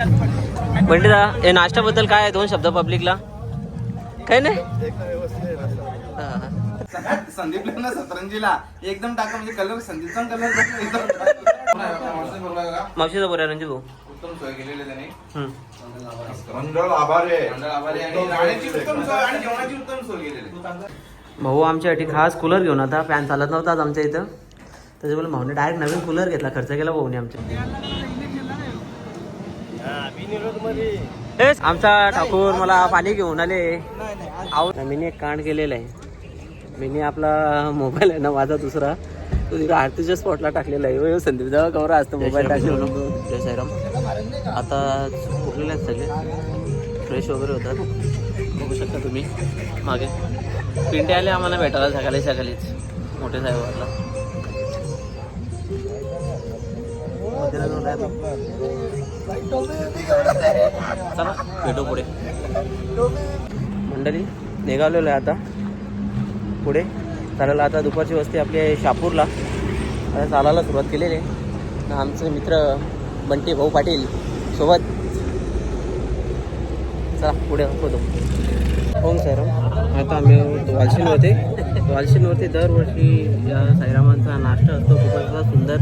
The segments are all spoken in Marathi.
पंडिता हे नाश्त्याबद्दल काय आहे दोन शब्द पब्लिकला? काही नाही? हा. संदीप ना सतरंजीला. एकदम टाका म्हणजे कलर संदीपचा कलर मावशीचा बरं रणजित भाऊ उत्तम सोय केलेली त्यांनी. हम्म. मंडळ आभारी आहे. मंडळ आभारी आणि राहण्याची उत्तम सोय आणि जेवणाची उत्तम सोय केलेली भाऊ आमच्यासाठी खास कूलर घेऊन आता. फॅन चालत नव्हता आज आमच्या इथं. त्याच्यामुळे भाऊने डायरेक्ट नवीन कूलर घेतला खर्च केला भाऊने आमच्या. हेच आमचा ठाकूर मला पाणी घेऊन आले. मीने एक कांड केलेला आहे. मीने आपला मोबाईल आहे ना माझा दुसरा. तो तिकडे आरतीच्या स्पॉटला टाकलेला आहे. संदीप जेव्हा कवर असतो मोबाईल टाकले जय साईराम आता उठलेले आहेत सगळे. फ्रेश वगैरे होतात. बघू शकता तुम्ही. मागे. पिंटे आले आम्हाला भेटायला सकाळी सकाळीच. मोठे साहेब चला भेटो पुढे मंडळी निघालेलो आहे आता. पुढे. चालायला आता दुपारची वस्ती आपली आहे शापूरला. आता चालायला सुरुवात केलेली आहे. आमचे मित्र बंटी भाऊ पाटील सोबत. चला पुढे होतो ओम सर आता आम्ही वालशीनवरती. वालशीनवरती दरवर्षी या साईरामांचा नाश्ता असतो. खूपच सुंदर.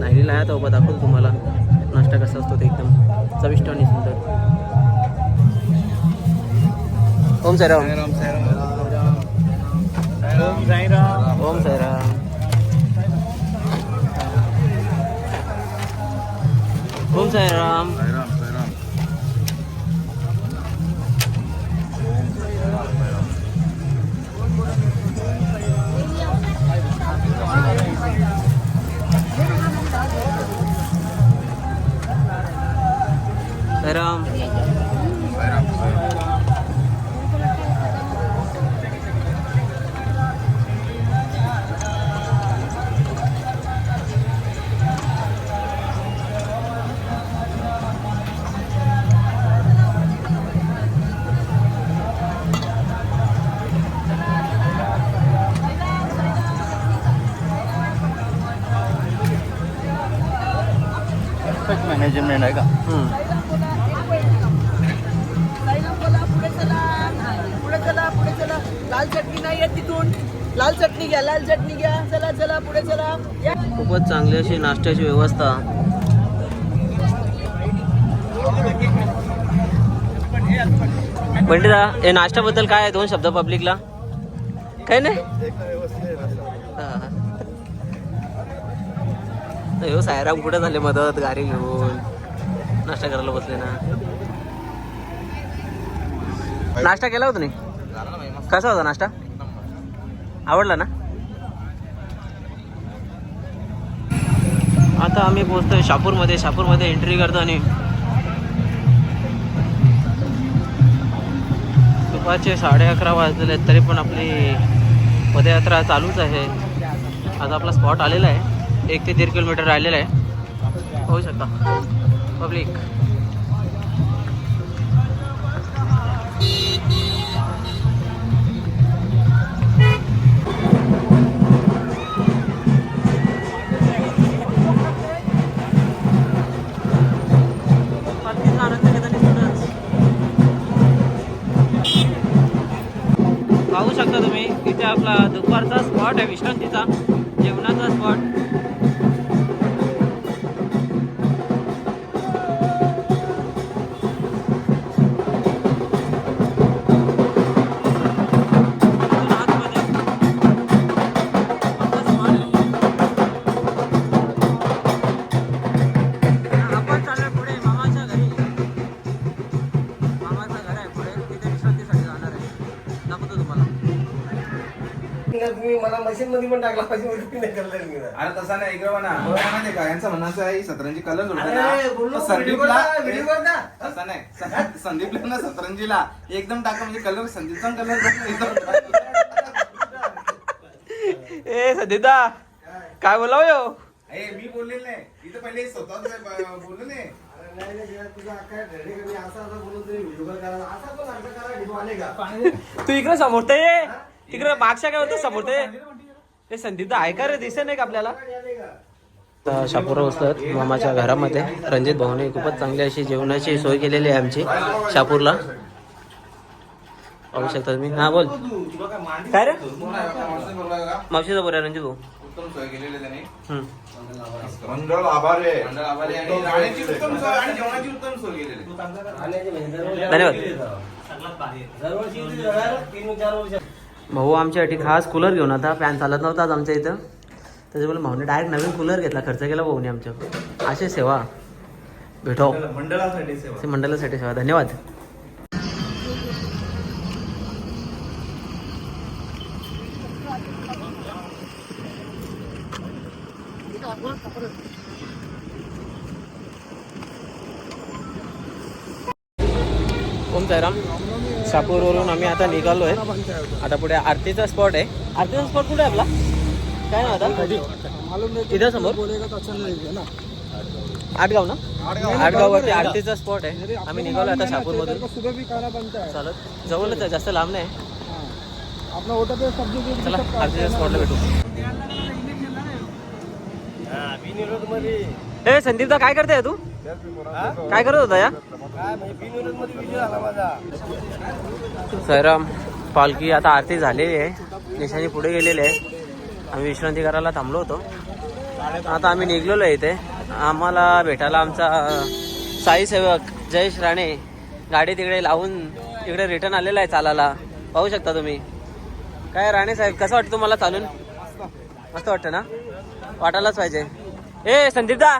नाहीला आहे उभा दाखवतो तुम्हाला. नाश्ता कसा असतो ते एकदम चविष्ट आणि सुंदर. ओम साईराम. ओम साईराम. ओम साईराम. ओम साईराम. साईराम मॅनेजमेंट आहे का हम्म. लाल चटणी नाही आहे तिथून. लाल चटणी घ्या लाल चटणी घ्या. चला चला पुढे चला. खूपच चांगली अशी नाश्त्याची व्यवस्था. पंडिता हे नाश्त्याबद्दल काय आहे? दोन शब्द पब्लिकला. काही नाही. हो. सायराम कुठे झाले मदत? गाडी घेऊन. नाश्ता करायला बसले ना. नाश्ता केला होता नाही कसा होता नाश्ता? आवडला ना? आता आम्ही पोहोचतोय शापूरमध्ये. शापूरमध्ये एंट्री करतो आणि दुपारचे साडे अकरा वाजलेले आहेत तरी पण आपली पदयात्रा चालूच आहे. आता आपला स्पॉट आलेला आहे. एक ते दीड किलोमीटर राहिलेला आहे. होऊ शकता. पब्लिक आपला दुपारचा स्पॉट आहे विश्रांतीचा. तुम्ही मला मशीन मध्ये पण टाकला पाहिजे मी नाही. अरे तसा नाही ऐकलं ना माहिती का यांचं म्हणणं असं आहे सतरंजी कलर अरे, बोललो. तसा नाही. स- संदीपला ना सतरंजीला एकदम टाका म्हणजे कलर संदीपचा कलर ए सदिता काय बोलाव यो? ए, मी बोललेलं नाही. इथं पहिले स्वतः बोललो नाही. अरे नाही, नाही, यार, तुझा काय धडे कमी असं असं बोलून तुम्ही व्हिडिओ कॉल करा असा पण अर्थ करा व्हिडिओ आले का? तू इकडे समोरत ये. तिकडे मागच्या काय होतं? समोरत ये ए संदीप ऐका रे दिसे नाही का आपल्याला शापूरला बसतात मामाच्या घरामध्ये. रणजित भाऊने खूपच चांगली अशी जेवणाची सोय केलेली आहे आमची शापूरला. पाहू शकता तुम्ही. हा बोल. काय रे? मावशीचा बोल रणजित भाऊ. उत्तम सोय केलेली आहे त्यांनी. हम्म. मंडळ आभारी आहे. मंडळ आभारी आणि राहण्याची उत्तम सोय आणि जेवणाची उत्तम सोय केलेली आहे. धन्यवाद. भाऊ आमच्यासाठी खास कूलर घेऊन आता फॅन चालत नव्हता आज आमच्या इथं. त्याच्यामुळे भाऊने डायरेक्ट नवीन कूलर घेतला खर्च केला भाऊने आमच्या. अशी सेवा. भेटो. मंडळासाठी सेवा. मंडळासाठी सेवा. धन्यवाद. ओम साईराम शापूरवरून आम्ही आता निघालो आहे आता पुढे आरतीचा स्पॉट आहे. आरतीचा स्पॉट कुठे आपला? काय नाव आता? इथं समोर. आटगाव ना? आटगाव वरती आरतीचा स्पॉट आहे. आम्ही निघालो आता शापूर मधून चालत. जवळच आहे जास्त लांब नाही. चला आरतीच्या स्पॉटला भेटू. ए संदीपदा काय करताय तू? काय करत होता या? सैराम पालखी आता आरती झालेली आहे. निशाणी पुढे गेलेली आहे. आम्ही विश्रांती करायला थांबलो होतो. आता आम्ही निघलेलो आहे इथे. आम्हाला भेटायला आमचा साई सेवक जयेश राणे गाडी तिकडे लावून तिकडे रिटर्न आलेला आहे चालायला. पाहू शकता तुम्ही. काय राणे साहेब कसं वाटतं तुम्हाला चालून? मस्त वाटतं ना? वाटायलाच पाहिजे. ए संदीपदा.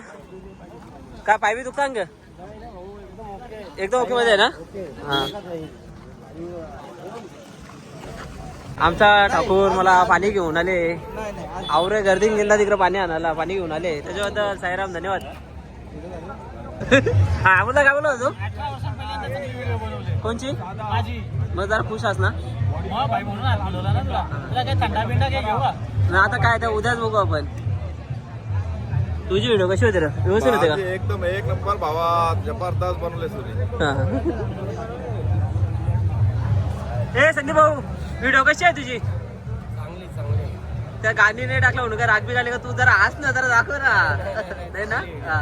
काय पायवी दुकान ग? एकदम ओके मध्ये आहे ना? हा. आमचा ठाकूर मला पाणी घेऊन आले. आवरे गर्दी गेला तिकडे पाणी आणायला पाणी घेऊन आले. त्याच्याबद्दल साईराम धन्यवाद. हा बोलला काय बोलला तू? कोणची? मग जरा खुश आस ना? ना आता काय त्या उद्याच बघू आपण. तुझी व्हिडिओ कशी होते रे? व्यवस्थित होते का? एकदम एक नंबर भावा जबरदस्त बनवले सुनी हा. ए संदीप भाऊ व्हिडिओ कशी आहे तुझी? त्या गाणी नाही टाकलं म्हणून काय राग बी घाली का? तू जरा हस ना जरा दाखव ना. नाही ना? हा.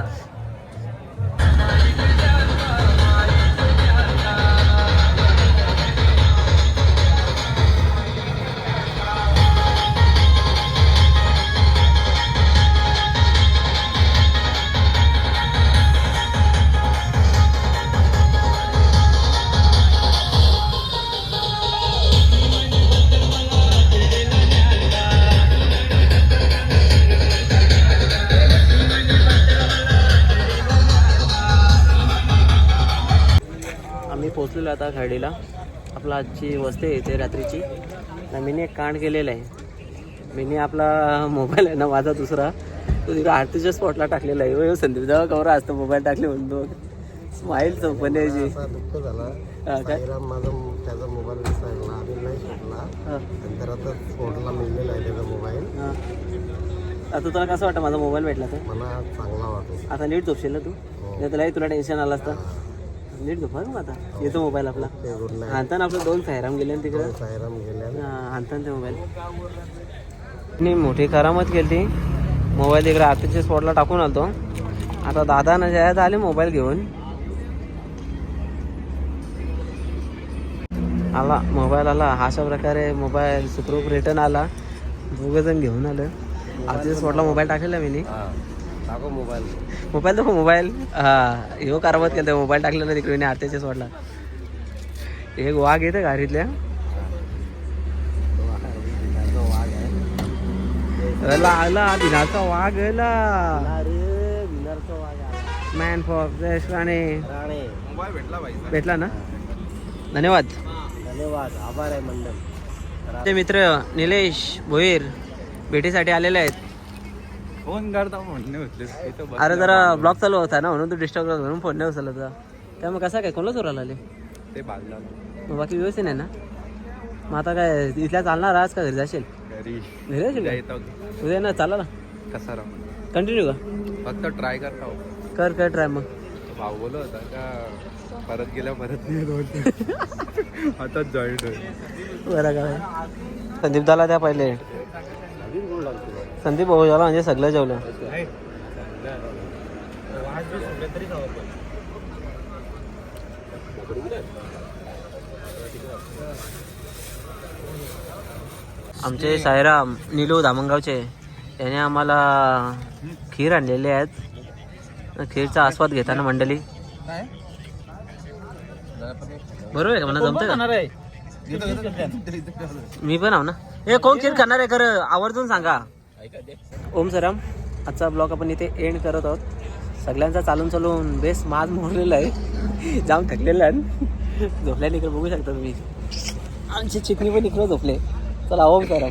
पोचलेलो आता खर्डीला आपला आजची वस्ती इथे रात्रीची. आणि मीने एक कांड केलेलं आहे. मीने आपला मोबाईल आहे ना माझा दुसरा. तो तिकडे आरतीच्या स्पॉटला टाकलेला आहे. हो संदीप जेव्हा कवरा असतं मोबाईल टाकले म्हणून तो. स्माईल चौपण्याची दुःख झाला. हा माझा त्याचा मोबाईल विसरला. आम्ही नाही हा, नंतर आता मिळलेला आहे त्याचा मोबाईल. हा. आता तुला कसं वाटतं माझा मोबाईल भेटला तर? मला चांगला वाटतो आता नीट झोपशील ना तू? नाही तुलाही तुला टेन्शन आलं असतं. नीट झोपा ना मग आता. येतो मोबाईल आपला. ते गुड नाईट. हाणताना आपलं दोन सायराम गेले ना तिकडे. साईराम गेल्या हाणताना ते मोबाईल मी मोठी करामत केली मोबाईल तिकडे आरतीच्या स्पॉटला टाकून आलतो. आता दादा ना जयात आले मोबाईल घेऊन. आला मोबाईल आला. अशा प्रकारे मोबाईल सुखरूप रिटर्न आला. दोघं जण घेऊन आलं. आरतीच्या स्पॉटला मोबाईल टाकलेला मी टाको मोबाईल. मोबाईल तो मोबाईल. हा ह्यो कारवात केलं मोबाईल टाकलेला तिकडे मी आरतीच्या स्पॉटला एक वाघ येते गाडीतल्या. अला आला दिनाचा वाघ आला अरे विनरचा वाघ मॅन फॉर जयेश राणे. भेटला ना? धन्यवाद. धन्यवाद आभार आहे मंडळ ते मित्र निलेश भोईर भेटीसाठी आलेले आहेत. फोन करता म्हणणे अरे जरा ब्लॉग चालू होता ना म्हणून तू डिस्टर्ब होता म्हणून फोन नाही उचलला तुझा. त्यामुळे कसा काय कोणाला चोराला आले? ते बाजला. मग बाकी व्यवस्थित आहे ना? मग आता काय इथल्या चालणार आज का घरी जाशील? घरी. घरी जाशील का? उद्या ना चाला ना. कसा राहून कंटिन्यू का? फक्त ट्राय करता हो. कर कर ट्राय मग. भाऊ बोलत होता का परत गेल्या परत नाही आता जॉईंट होईल. बरं काय संदीप दाला त्या पहिले. संदीप भाऊ झाला म्हणजे सगळं जेवलं आमचे सायराम निलू धामणगावचे त्याने आम्हाला खीर आणलेले आहेत खीरचा आस्वाद घेताना मंडळी बरोबर आहे का मला जमतं का मी पण आहो ना हे कोण खीर खाणार आहे खरं आवर्जून सांगा ओम सराम. आजचा ब्लॉग आपण इथे एंड करत आहोत. सगळ्यांचा चालून चालून बेस्ट माज मोडलेला आहे. जाम थकलेला आहे. झोपल्या इकडे बघू शकता तुम्ही. आमची चिकणी पण इकडे झोपले. चला ओम सराम.